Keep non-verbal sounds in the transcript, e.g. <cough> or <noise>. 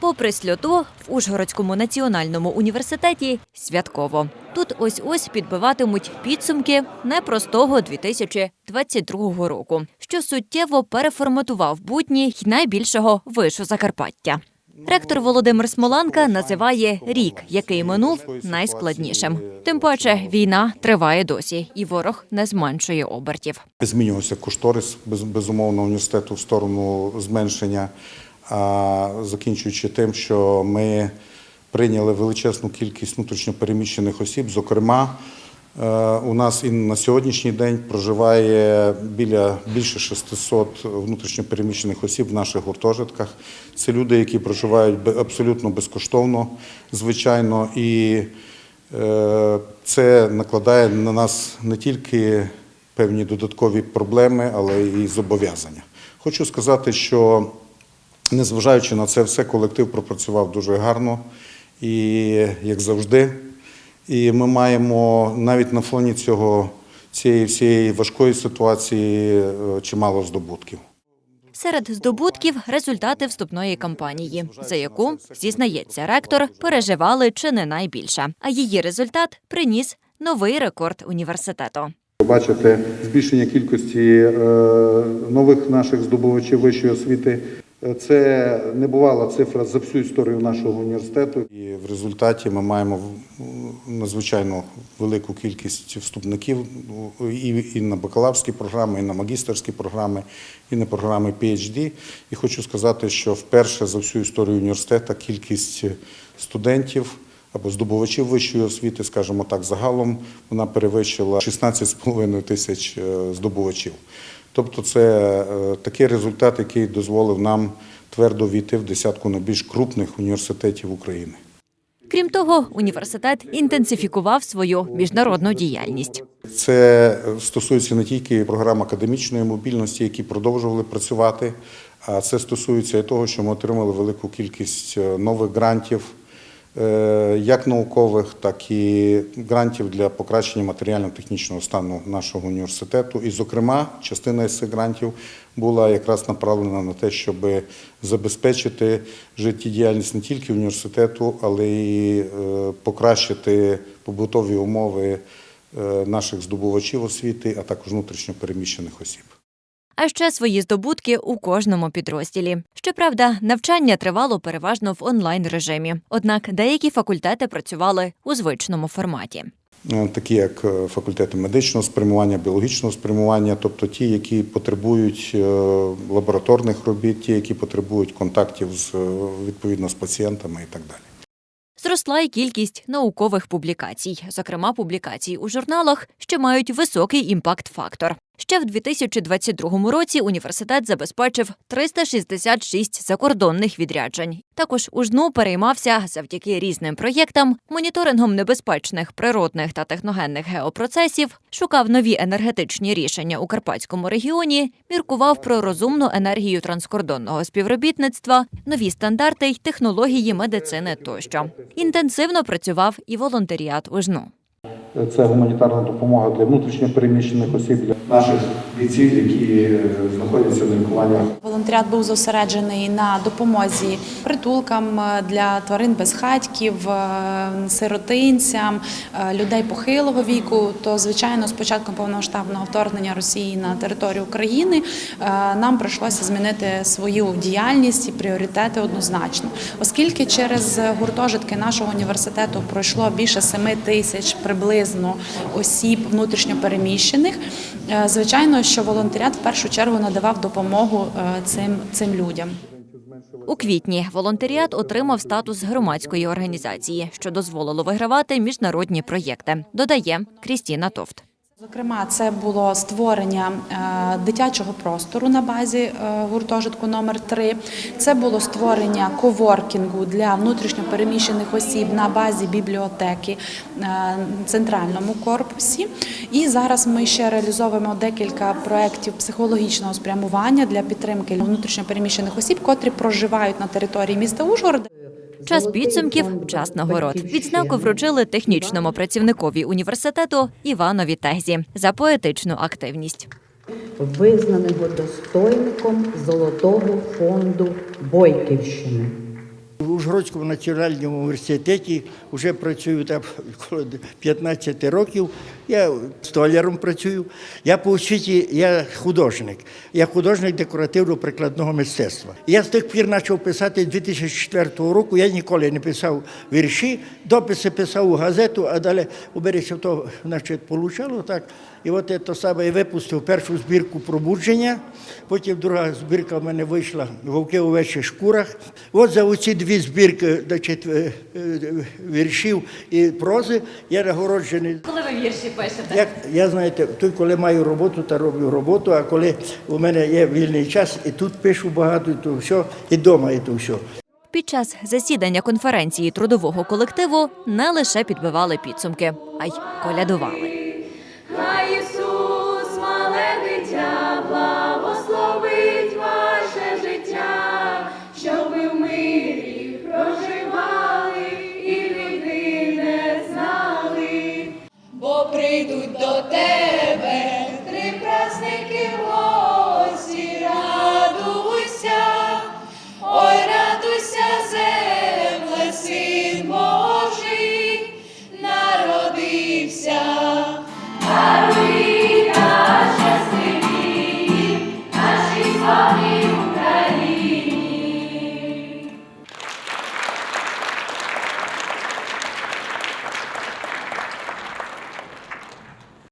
Попри сльоту, в Ужгородському національному університеті святково. Тут ось ось підбиватимуть підсумки непростого 2022 року, що суттєво переформатував будні й найбільшого вишу Закарпаття. Ректор Володимир Смоланка називає рік, який минув, найскладнішим. Тим паче війна триває досі, і ворог не зменшує обертів. Змінювався кошторис без- безумовно університету в сторону зменшення, закінчуючи тим, що ми прийняли величезну кількість внутрішньопереміщених осіб. Зокрема, е, у нас і на сьогоднішній день проживає біля більше 600 внутрішньопереміщених осіб в наших гуртожитках. Це люди, які проживають абсолютно безкоштовно, звичайно, і е, це накладає на нас не тільки певні додаткові проблеми, але і зобов'язання. Хочу сказати, що незважаючи на це все, колектив пропрацював дуже гарно і як завжди. І ми маємо навіть на фоні цього цієї всієї важкої ситуації е, чимало здобутків. Серед здобутків результати вступної кампанії, за яку зізнається ректор, переживали чи не найбільше. А її результат приніс новий рекорд університету. Бачите збільшення кількості е, нових наших здобувачів вищої освіти. Це небувала цифра за всю історію нашого університету. І в результаті ми маємо надзвичайно велику кількість вступників і, і на бакалаврські програми, і на магістерські програми, і на програми PhD. І хочу сказати, що вперше за всю історію університету кількість студентів або здобувачів вищої освіти, скажімо так, загалом вона перевищила 16,5 тисяч е, здобувачів. Тобто це е, такий результат, який дозволив нам твердо війти в десятку найбільш крупних університетів України. Крім того, університет інтенсифікував свою міжнародну діяльність. Це стосується не тільки програм академічної мобільності, які продовжували працювати, а це стосується і того, що ми отримали велику кількість е, нових грантів, як наукових, так і грантів для покращення матеріально-технічного стану нашого університету. І, зокрема, частина із цих грантів була якраз направлена на те, щоб забезпечити життєдіяльність не тільки університету, але й е, покращити побутові умови е, наших здобувачів освіти, а також внутрішньо переміщених осіб. А ще свої здобутки у кожному підрозділі. Щоправда, навчання тривало переважно в онлайн режимі. Однак деякі факультети працювали у звичному форматі. Е, Такі як е, факультети медичного спрямування, біологічного спрямування, тобто ті, які потребують е, лабораторних робіт, ті, які потребують контактів з е, відповідно з пацієнтами і так далі. Зросла й кількість наукових публікацій, зокрема публікацій у журналах, що мають високий імпакт-фактор. Ще в 2022 році університет забезпечив 366 закордонних відряджень. Також у жну переймався завдяки різним проєктам, моніторингом небезпечних природних та техногенних геопроцесів, шукав нові енергетичні рішення у карпатському регіоні, міркував про розумну енергію транскордонного співробітництва, нові стандарти й технології медицини тощо. Інтенсивно працював і волонтеріат у жну. Це гуманітарна допомога для внутрішньо переміщених осіб, для наших бійців, які е, знаходяться на лікуваннях Волонтеріат був зосереджений на допомозі притулкам е, для тварин безхатьків, е, сиротинцям, людей похилого віку. То, звичайно, з початком повномасштабного вторгнення Росії на територію України нам прийшлося змінити свою діяльність і пріоритети однозначно, оскільки через гуртожитки нашого університету пройшло більше 7 тисяч приблизно осіб внутрішньопереміщених. е, Звичайно, що волонтеріат в першу чергу надавав допомогу е, цим, цим людям. У квітні волонтеріат отримав статус громадської організації, що дозволило вигравати міжнародні проєкти. Додає Крістіна Товт. Зокрема, це було створення е, дитячого простору на базі е, гуртожитку номер 3 Це було створення коворкінгу для внутрішньопереміщених осіб на базі бібліотеки е, в центральному корпусі. І зараз ми ще реалізовуємо декілька проєктів психологічного спрямування для підтримки внутрішньопереміщених осіб, котрі проживають на території міста Ужгорода. Час підсумків, час нагород. Відзнаку вручили технічному працівникові університету Іванові Тезі за поетичну активність. визнаного достойником Золотого фонду Бойківщини. В Ужгородському національному університеті вже працюю там <laughs> 15 років. Я столяром працюю. Я по освіті я художник. Я художник декоративно-прикладного мистецтва. Я з тих пір почав писати 2004 року. Я ніколи не писав вірші, дописи писав у газету, а далі у березі то значить, получало так. І от це саме я випустив першу збірку пробудження, потім друга збірка в мене вийшла Вовки у вечі шкурах. От за оці дві збірки значить, е, е, віршів і прози я нагороджений. Коли ви вірші пишете? Як я знаєте, тут коли маю роботу, то роблю роботу, а коли у мене є вільний час, і тут пишу багато, і то все, і вдома, і то все. Під час засідання конференції трудового колективу не лише підбивали підсумки, а й колядували.